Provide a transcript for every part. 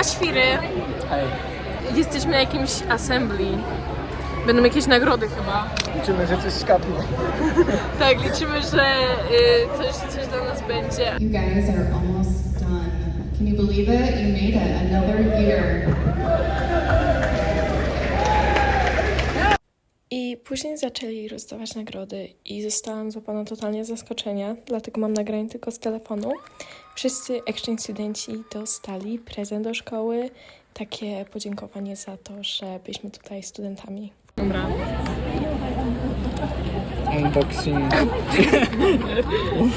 Hej, Jesteśmy na jakimś assembly. Będą jakieś nagrody chyba. liczymy, że coś skapnie. Tak, liczymy, że y, coś, coś dla nas będzie. You guys are almost done. Can you believe it? You made it another year. I później zaczęli rozdawać nagrody i zostałam złapana totalnie z zaskoczenia, dlatego mam nagranie tylko z telefonu. Wszyscy exchange studenci dostali prezent do szkoły, takie podziękowanie za to, że byliśmy tutaj studentami. Dobra. Unboxing.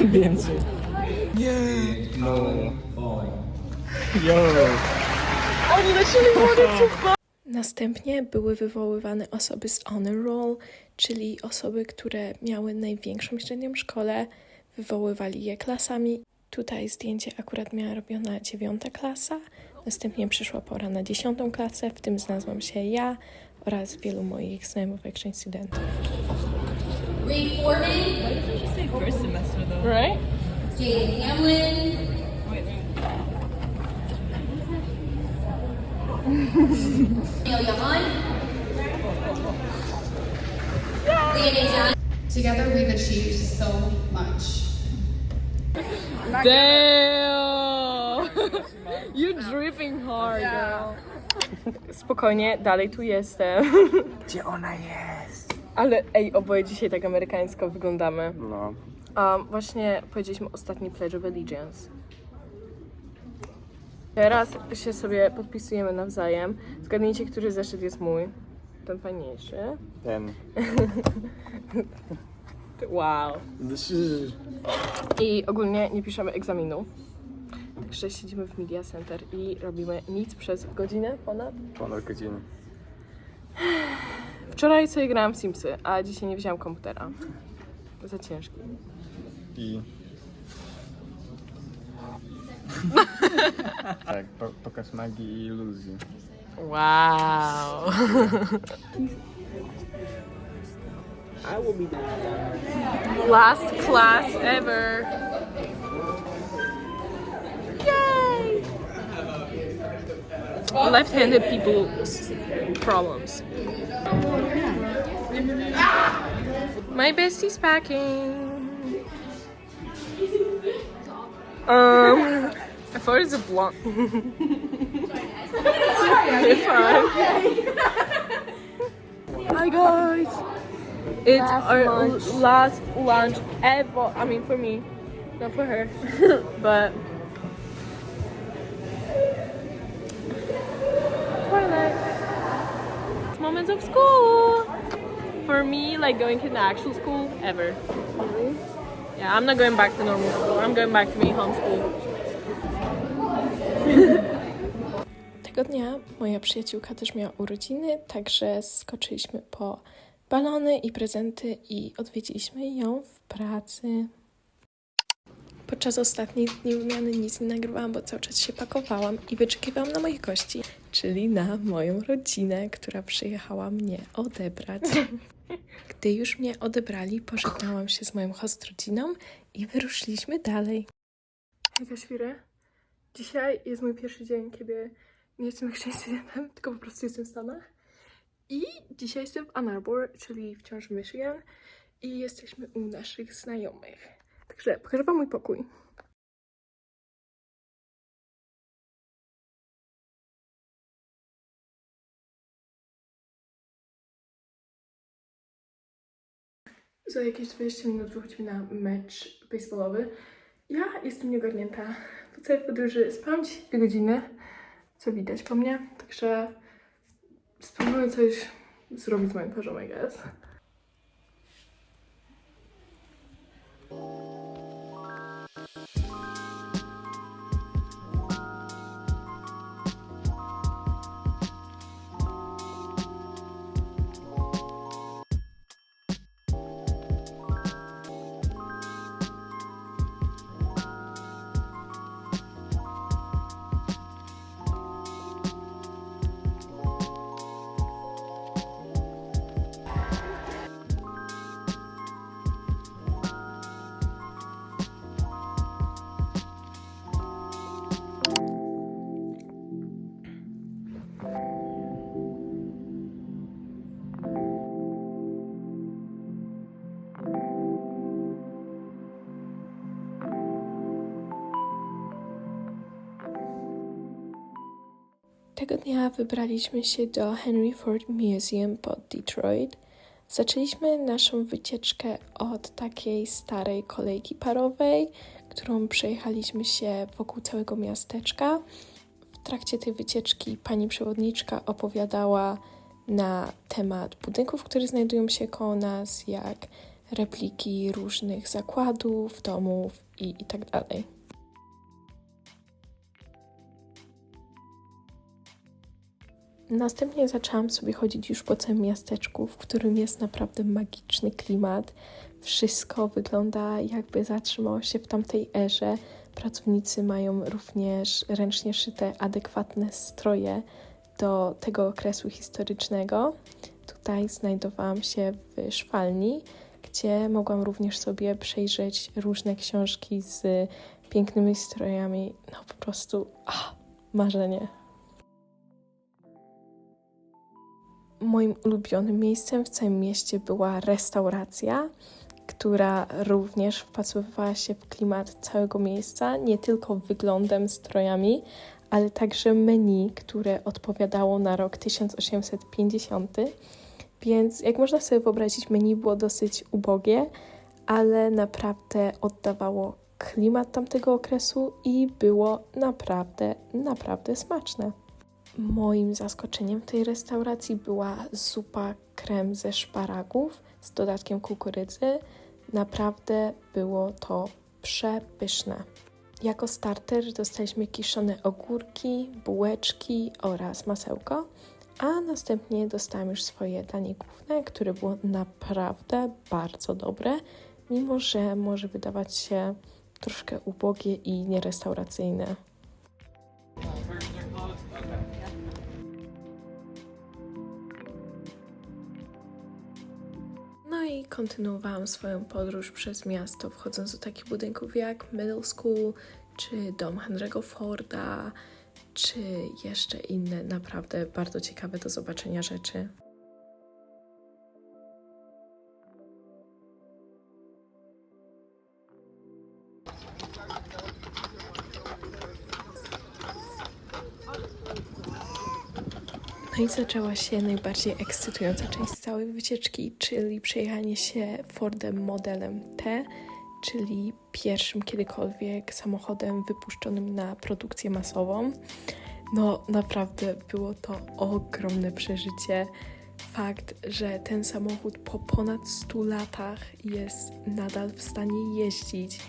Więcej. Nie. No. Yo. Oni zaczęli mówić Następnie były wywoływane osoby z honor roll, czyli osoby, które miały największą średnią w szkole, wywoływali je klasami. Tutaj zdjęcie akurat miała robiona dziewiąta klasa, następnie przyszła pora na dziesiątą klasę, w tym znalazłam się ja oraz wielu moich znajomych exchange studentów. Reforming. Right? Jaden Hamlin. Together, we've achieved so much. Damn! You're dripping hard, girl. Spokojnie, dalej tu jestem. Gdzie ona jest? Ale ej, oboje dzisiaj tak amerykańsko wyglądamy. No. Um, właśnie powiedzieliśmy ostatni Pledge of Allegiance. Teraz się sobie podpisujemy nawzajem. Zgadnijcie, który zeszyt jest mój. Ten fajniejszy. Ten. Wow. I ogólnie nie piszemy egzaminu. Także siedzimy w Media Center i robimy nic przez godzinę ponad. Ponad godziny. Wczoraj sobie grałam w Simsy, a dzisiaj nie wzięłam komputera. Za ciężki. I... tak, po, pokaz magii i iluzji. Wow. I will be Last class ever. Yay! Left-handed people problems. My bestie's packing. Um, I thought it was a fine. Hi guys. It's our lunch. last lunch ever. I mean, for me, not for her, but. Twilight. Moments of school. For me, like going to the actual school, ever. Yeah, I'm not going back to normal school. I'm going back to being homeschooled. Tego dnia moja przyjaciółka też miała urodziny, także skoczyliśmy po balony i prezenty i odwiedziliśmy ją w pracy. Podczas ostatnich dni wymiany nic nie nagrywałam, bo cały czas się pakowałam i wyczekiwałam na moich gości, czyli na moją rodzinę, która przyjechała mnie odebrać. Gdy już mnie odebrali, pożegnałam się z moją host rodziną i wyruszyliśmy dalej. Hejka świry. Dzisiaj jest mój pierwszy dzień, kiedy nie jestem studentem, tylko po prostu jestem w Stanach. I dzisiaj jestem w Ann Arbor, czyli wciąż w Michigan i jesteśmy u naszych znajomych. Także pokażę wam mój pokój. Za jakieś 20 minut wychodzimy na mecz baseballowy. Ja jestem nieogarnięta. Po całej podróży spałam 2 godziny, co widać po mnie, także spróbuję coś zrobić z moim poziomem, I guess. Dnia wybraliśmy się do Henry Ford Museum pod Detroit. Zaczęliśmy naszą wycieczkę od takiej starej kolejki parowej, którą przejechaliśmy się wokół całego miasteczka. W trakcie tej wycieczki pani przewodniczka opowiadała na temat budynków, które znajdują się koło nas, jak repliki różnych zakładów, domów i, i tak dalej. Następnie zaczęłam sobie chodzić już po całym miasteczku, w którym jest naprawdę magiczny klimat. Wszystko wygląda jakby zatrzymało się w tamtej erze. Pracownicy mają również ręcznie szyte adekwatne stroje do tego okresu historycznego. Tutaj znajdowałam się w szwalni, gdzie mogłam również sobie przejrzeć różne książki z pięknymi strojami. No po prostu, marzenie. Moim ulubionym miejscem w całym mieście była restauracja, która również wpasowywała się w klimat całego miejsca, nie tylko wyglądem, strojami, ale także menu, które odpowiadało na rok 1850. Więc jak można sobie wyobrazić, menu było dosyć ubogie, ale naprawdę oddawało klimat tamtego okresu i było naprawdę, naprawdę smaczne. Moim zaskoczeniem tej restauracji była zupa krem ze szparagów z dodatkiem kukurydzy. Naprawdę było to przepyszne. Jako starter dostaliśmy kiszone ogórki, bułeczki oraz masełko, a następnie dostałam już swoje danie główne, które było naprawdę bardzo dobre, mimo że może wydawać się troszkę ubogie i nierestauracyjne. No i kontynuowałam swoją podróż przez miasto, wchodząc do takich budynków jak Middle School, czy dom Henry'ego Forda, czy jeszcze inne naprawdę bardzo ciekawe do zobaczenia rzeczy. No i zaczęła się najbardziej ekscytująca część całej wycieczki, czyli przejechanie się Fordem modelem T, czyli pierwszym kiedykolwiek samochodem wypuszczonym na produkcję masową. No naprawdę było to ogromne przeżycie. Fakt, że ten samochód po ponad 100 latach jest nadal w stanie jeździć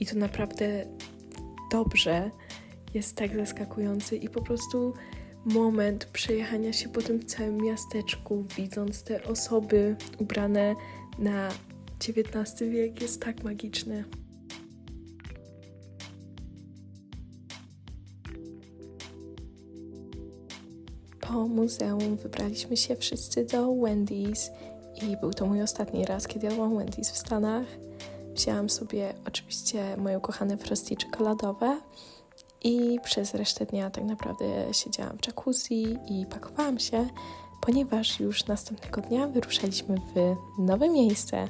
i to naprawdę dobrze, jest tak zaskakujący i po prostu moment przejechania się po tym całym miasteczku, widząc te osoby ubrane na XIX wiek, jest tak magiczny. Po muzeum wybraliśmy się wszyscy do Wendy's i był to mój ostatni raz, kiedy jadłam Wendy's w Stanach. Wzięłam sobie oczywiście moje ukochane frosty czekoladowe i przez resztę dnia tak naprawdę siedziałam w jacuzzi i pakowałam się, ponieważ już następnego dnia wyruszaliśmy w nowe miejsce.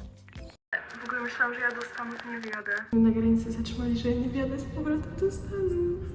W ogóle myślałam, że ja do Stanów nie wjadę. Na granicy zatrzymali, że nie wjadę z powrotem do Stanów.